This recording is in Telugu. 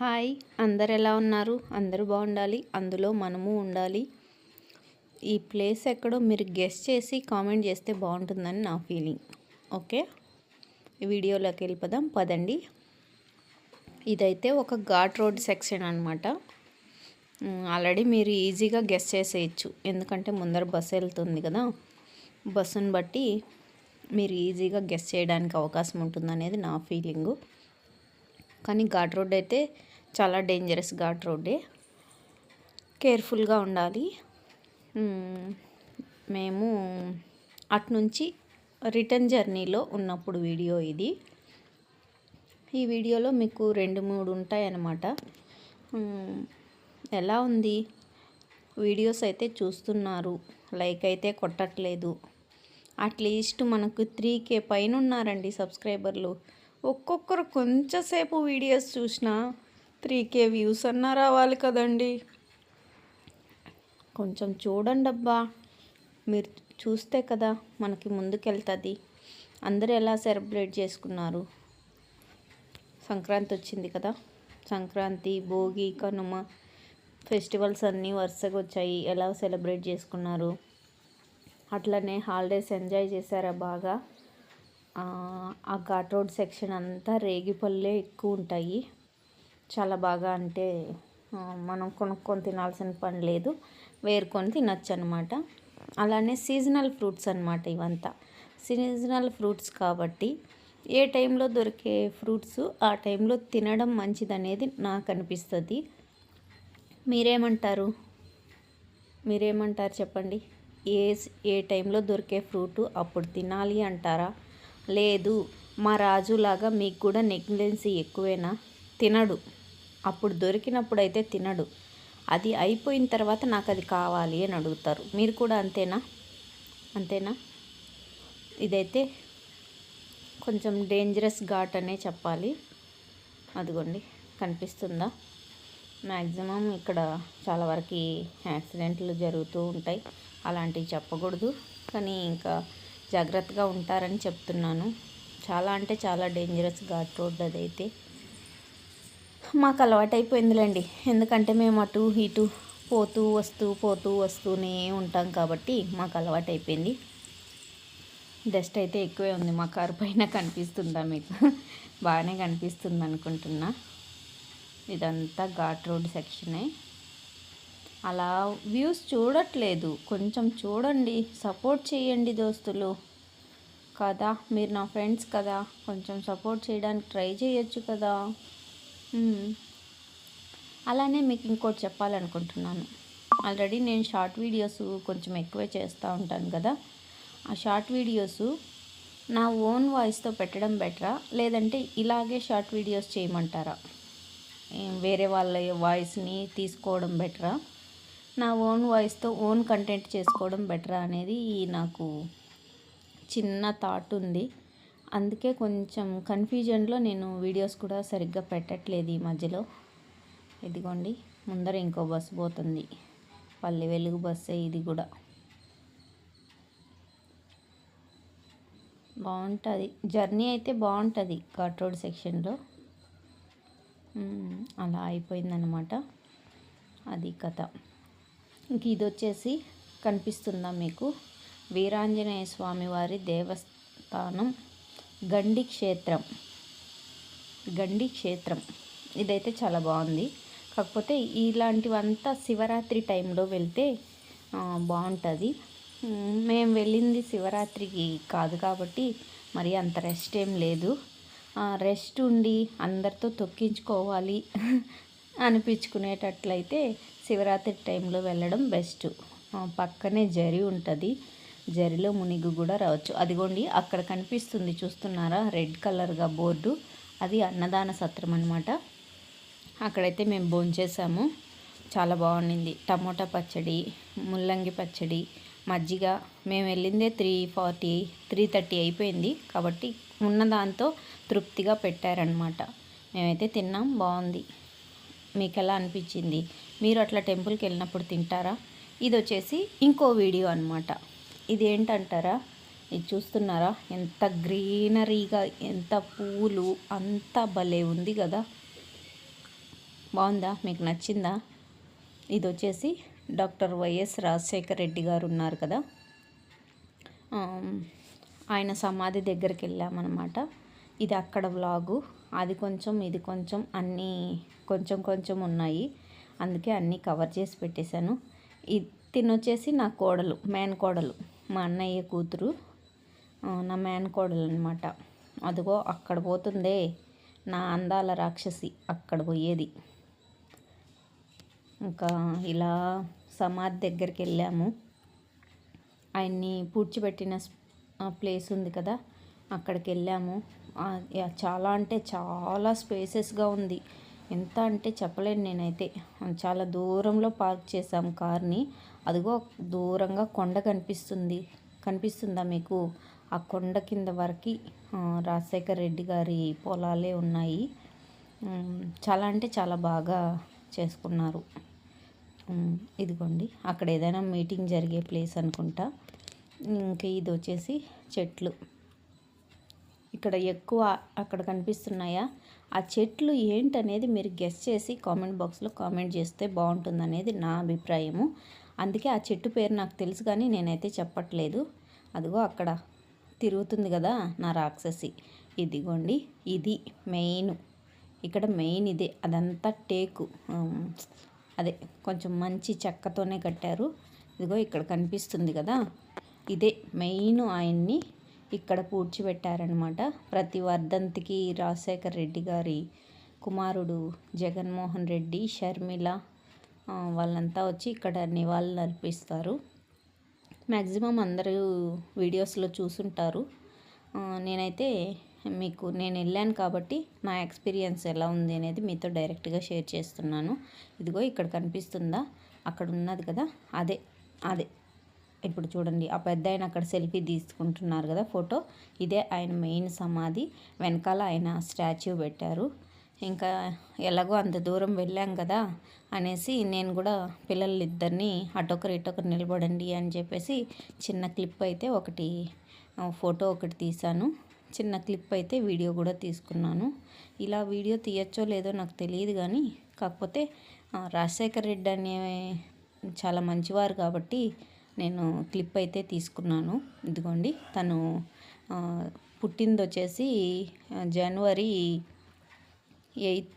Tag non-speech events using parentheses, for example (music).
హాయ్ అందరు ఎలా ఉన్నారు? అందరూ బాగుండాలి అందులో మనము ఉండాలి. ఈ ప్లేస్ ఎక్కడో మీరు గెస్ట్ చేసి కామెంట్ చేస్తే బాగుంటుందని నా ఫీలింగ్. ఓకే? వీడియోలోకి వెళ్ళిపోదాం. పదండి. ఇదైతే ఒక ఘాట్ రోడ్ సెక్షన్ అనమాట ఆల్రెడీ మీరు ఈజీగా గెస్ట్ చేసేయచ్చు. ఎందుకంటే ముందర బస్సు వెళ్తుంది కదా. బస్సును బట్టి మీరు ఈజీగా గెస్ట్ చేయడానికి అవకాశం ఉంటుంది అనేది నా ఫీలింగు. కానీ ఘాట్ రోడ్ అయితే చాలా డేంజరస్ ఘాట్ రోడ్డే. కేర్ఫుల్గా ఉండాలి. మేము అట్నుంచి రిటర్న్ జర్నీలో ఉన్నప్పుడు వీడియో ఇది. ఈ వీడియోలో మీకు రెండు మూడు ఉంటాయన్నమాట. ఎలా ఉంది? వీడియోస్ అయితే చూస్తున్నారు. లైక్ అయితే కొట్టట్లేదు. అట్లీస్ట్ మనకు త్రీ కే పైన ఉన్నారండి సబ్స్క్రైబర్లు. ఒక్కొక్కరు కొంచెంసేపు వీడియోస్ చూసినా త్రీ కే వ్యూస్ అన్నా రావాలి కదండి. కొంచెం చూడండి అబ్బా. మీరు చూస్తే కదా మనకి ముందుకెళ్తుంది. అందరూ ఎలా సెలబ్రేట్ చేసుకున్నారు? సంక్రాంతి వచ్చింది కదా. సంక్రాంతి భోగి కనుమ ఫెస్టివల్స్ అన్నీ వరుసగా వచ్చాయి ఎలా సెలబ్రేట్ చేసుకున్నారు? అట్లనే హాలిడేస్ ఎంజాయ్ చేశారా బాగా? ఆ ఘాట్ రోడ్ సెక్షన్ అంతా రేగిపల్లే ఎక్కువ ఉంటాయి. చాలా బాగా అంటే మనం కొనుక్కొని తినాల్సిన పని లేదు. వేరుకొని తినచ్చు అనమాట అలానే సీజనల్ ఫ్రూట్స్ అనమాట ఇవంతా. సీజనల్ ఫ్రూట్స్ కాబట్టి ఏ టైంలో దొరికే ఫ్రూట్స్ ఆ టైంలో తినడం మంచిదనేది నాకు అనిపిస్తుంది. మీరేమంటారు? మీరేమంటారు చెప్పండి? ఏ ఏ టైంలో దొరికే ఫ్రూటు అప్పుడు తినాలి అంటారా? లేదు మా రాజులాగా మీకు కూడా నెగ్లెన్సీ ఎక్కువేనా? తినడు. అప్పుడు దొరికినప్పుడు అయితే తినడు. అది అయిపోయిన తర్వాత నాకు అది కావాలి అని అడుగుతారు. మీరు కూడా అంతేనా? అంతేనా? ఇదైతే కొంచెం డేంజరస్ ఘాట్ అనే చెప్పాలి. అదిగోండి కనిపిస్తుందా? మ్యాక్సిమం ఇక్కడ చాలా వరకు యాక్సిడెంట్లు జరుగుతూ ఉంటాయి. అలాంటివి చెప్పకూడదు. కానీ ఇంకా జాగ్రత్తగా ఉంటారని చెప్తున్నాను. చాలా అంటే చాలా డేంజరస్ ఘాట్ రోడ్ అదైతే. మాకు అలవాటైపోయిందిలేండి. ఎందుకంటే మేము అటు ఇటు పోతూ వస్తూ పోతూ వస్తూనే ఉంటాం కాబట్టి మాకు అలవాటైపోయింది. డస్ట్ అయితే ఎక్కువే ఉంది. మా కారు పైన కనిపిస్తుందా మీకు? బాగానే కనిపిస్తుంది అనుకుంటున్నా ఇదంతా ఘాట్ రోడ్ సెక్షనే. అలా వ్యూస్ చూడట్లేదు. కొంచెం చూడండి. సపోర్ట్ చేయండి దోస్తులు. కదా? మీరు నా ఫ్రెండ్స్ కదా? కొంచెం సపోర్ట్ చేయడానికి ట్రై చేయొచ్చు కదా? అలానే మీకు ఇంకోటి చెప్పాలనుకుంటున్నాను. ఆల్రెడీ నేను షార్ట్ వీడియోస్ కొంచెం ఎక్కువే చేస్తూ ఉంటాను కదా? ఆ షార్ట్ వీడియోస్ నా ఓన్ వాయిస్తో పెట్టడం బెటరా? లేదంటే ఇలాగే షార్ట్ వీడియోస్ చేయమంటారా? వేరే వాళ్ళ వాయిస్ని తీసుకోవడం బెటరా? నా ఓన్ వాయిస్తో ఓన్ కంటెంట్ చేసుకోవడం బెటర్ అనేది నాకు చిన్న థాట్ ఉంది. అందుకే కొంచెం కన్ఫ్యూజన్లో నేను వీడియోస్ కూడా సరిగ్గా పెట్టట్లేదు ఈ మధ్యలో. ఇదిగోండి ముందర ఇంకో బస్సు పోతుంది. పల్లె వెలుగు బస్సే ఇది కూడా. బాగుంటుంది జర్నీ అయితే బాగుంటుంది ఘాట్ రోడ్ సెక్షన్లో. అలా అయిపోయిందనమాట అది కథ. ఇంక ఇది వచ్చేసి కనిపిస్తుందా మీకు? వీరాంజనేయ స్వామి వారి దేవస్థానం గండి క్షేత్రం. గండి క్షేత్రం. ఇదైతే చాలా బాగుంది. కాకపోతే ఇలాంటివంతా శివరాత్రి టైంలో వెళ్తే బాగుంటుంది. మేము వెళ్ళింది శివరాత్రికి కాదు కాబట్టి మరి అంత రెస్ట్ ఏం లేదు. రెస్ట్ ఉండి అందరితో తొక్కించుకోవాలి (laughs) అనిపించుకునేటట్లయితే శివరాత్రి టైంలో వెళ్ళడం బెస్ట్. పక్కనే జరి ఉంటుంది. జరిలో మునిగి కూడా రావచ్చు. అదిగోండి అక్కడ కనిపిస్తుంది చూస్తున్నారా? రెడ్ కలర్గా బోర్డు. అది అన్నదాన సత్రం అనమాట అక్కడైతే మేము భోంచేసాము. చాలా బాగుండింది. టమోటా పచ్చడి ముల్లంగి పచ్చడి మజ్జిగ. మేము వెళ్ళిందే త్రీ ఫార్టీ త్రీ థర్టీ అయిపోయింది. కాబట్టి ఉన్న దాంతో తృప్తిగా పెట్టారనమాట మేమైతే తిన్నాం. బాగుంది. మీకు ఎలా అనిపించింది? మీరు అట్లా టెంపుల్కి వెళ్ళినప్పుడు తింటారా? ఇది వచ్చేసి ఇంకో వీడియో అనమాట ఇది ఏంటంటారా? ఇది చూస్తున్నారా? ఎంత గ్రీనరీగా ఎంత పూలు అంత భలే ఉంది కదా. బాగుందా? మీకు నచ్చిందా? ఇది వచ్చేసి డాక్టర్ వైఎస్ రాజశేఖర రెడ్డి గారు ఉన్నారు కదా. ఆయన సమాధి దగ్గరికి వెళ్ళామన్నమాట. ఇది అక్కడ వ్లాగు. అది కొంచెం ఇది కొంచెం అన్నీ కొంచెం కొంచెం ఉన్నాయి. అందుకే అన్నీ కవర్ చేసి పెట్టేశాను. ఇది తినొచ్చేసి నా కోడలు మేన్ కోడలు మా అన్నయ్య కూతురు నా మేన్ కోడలు అనమాట అదిగో అక్కడ పోతుందే నా అందాల రాక్షసి అక్కడ పోయేది. ఇంకా ఇలా సమాధి దగ్గరికి వెళ్ళాము. ఆయన్ని పూడ్చిపెట్టిన ప్లేస్ ఉంది కదా అక్కడికి వెళ్ళాము. చాలా అంటే చాలా స్పేసెస్గా ఉంది. ఎంత అంటే చెప్పలేను నేనైతే. చాలా దూరంలో పార్క్ చేసాం కార్ని. అదిగో దూరంగా కొండ కనిపిస్తుంది. కనిపిస్తుందా మీకు? ఆ కొండ కింద వరకు రాజశేఖర రెడ్డి గారి పొలాలే ఉన్నాయి. చాలా అంటే చాలా బాగా చేసుకున్నారు. ఇదిగోండి. అక్కడ ఏదైనా మీటింగ్ జరిగే ప్లేస్ అనుకుంటా. ఇంకా ఇది వచ్చేసి చెట్లు. ఇక్కడ ఎక్కువ అక్కడ కనిపిస్తున్నాయా? ఆ చెట్లు ఏంటనేది మీరు గెస్ చేసి కామెంట్ బాక్స్లో కామెంట్ చేస్తే బాగుంటుంది అనేది నా అభిప్రాయము. అందుకే ఆ చెట్టు పేరు నాకు తెలుసు కానీ నేనైతే చెప్పట్లేదు. అదిగో అక్కడ తిరుగుతుంది కదా నా రాక్షసి. ఇదిగోండి ఇది మెయిన్. ఇక్కడ మెయిన్ ఇదే అదంతా టేకు. అదే కొంచెం మంచి చెక్కతోనే కట్టారు. ఇదిగో ఇక్కడ కనిపిస్తుంది కదా ఇదే మెయిన్ ఆయన్ని. ఇక్కడ పూడ్చిపెట్టారనమాట. ప్రతి వర్ధంతికి రాజశేఖర్ రెడ్డి గారి కుమారుడు జగన్మోహన్ రెడ్డి షర్మిల వాళ్ళంతా వచ్చి ఇక్కడ నివాళులు అర్పిస్తారు. మ్యాక్సిమం అందరూ వీడియోస్లో చూసుంటారు. నేనైతే మీకు నేను వెళ్ళాను కాబట్టి నా ఎక్స్పీరియన్స్ ఎలా ఉంది అనేది మీతో డైరెక్ట్గా షేర్ చేస్తున్నాను. ఇదిగో ఇక్కడ కనిపిస్తుందా? అక్కడ ఉన్నది కదా? అదే అదే. ఇప్పుడు చూడండి ఆ పెద్ద ఆయన అక్కడ సెల్ఫీ తీసుకుంటున్నారు కదా ఫోటో. ఇదే ఆయన మెయిన్ సమాధి. వెనకాల ఆయన స్టాచ్యూ పెట్టారు. ఇంకా ఎలాగో అంత దూరం వెళ్ళాం కదా అనేసి నేను కూడా పిల్లలిద్దరిని అటొకరు ఇటొకరు నిలబడండి అని చెప్పేసి చిన్న క్లిప్ అయితే ఒకటి ఫోటో ఒకటి తీశాను. చిన్న క్లిప్ అయితే వీడియో కూడా తీసుకున్నాను. ఇలా వీడియో తీయచ్చో లేదో నాకు తెలియదు కానీ కాకపోతే రాజశేఖర్ రెడ్డి అనే చాలా మంచివారు కాబట్టి నేను క్లిప్ అయితే తీసుకున్నాను. ఇదిగోండి తను పుట్టింది వచ్చేసి జనవరి ఎయిత్